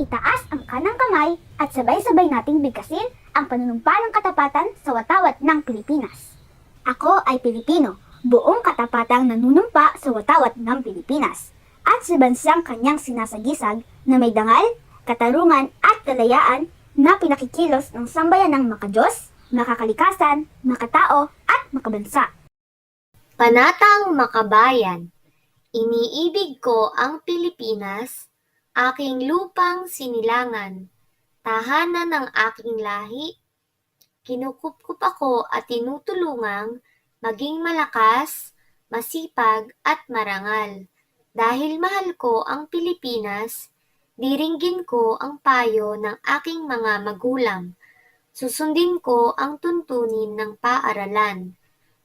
itaas ang kanang kamay at sabay-sabay nating bigkasin ang panunumpa ng katapatan sa watawat ng Pilipinas. Ako ay Pilipino, buong katapatang nanunumpa sa watawat ng Pilipinas at sa bansang kanyang sinasagisag na may dangal, katarungan at kalayaan na pinakikilos ng sambayan ng makajos, makakalikasan, makatao at makabansa. Panatang Makabayan Iniibig ko ang Pilipinas, aking lupang sinilangan, tahanan ng aking lahi. Kinukupkup ako at tinutulungang maging malakas, masipag at marangal. Dahil mahal ko ang Pilipinas, diringgin ko ang payo ng aking mga magulang. Susundin ko ang tuntunin ng paaralan.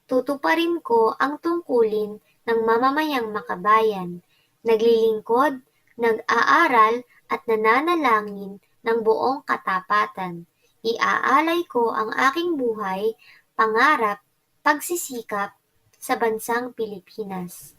Tutuparin ko ang tungkulin ng mamamayang makabayan, naglilingkod, nag-aaral at nananalangin ng buong katapatan. Iaalay ko ang aking buhay, pangarap, pagsisikap sa bansang Pilipinas.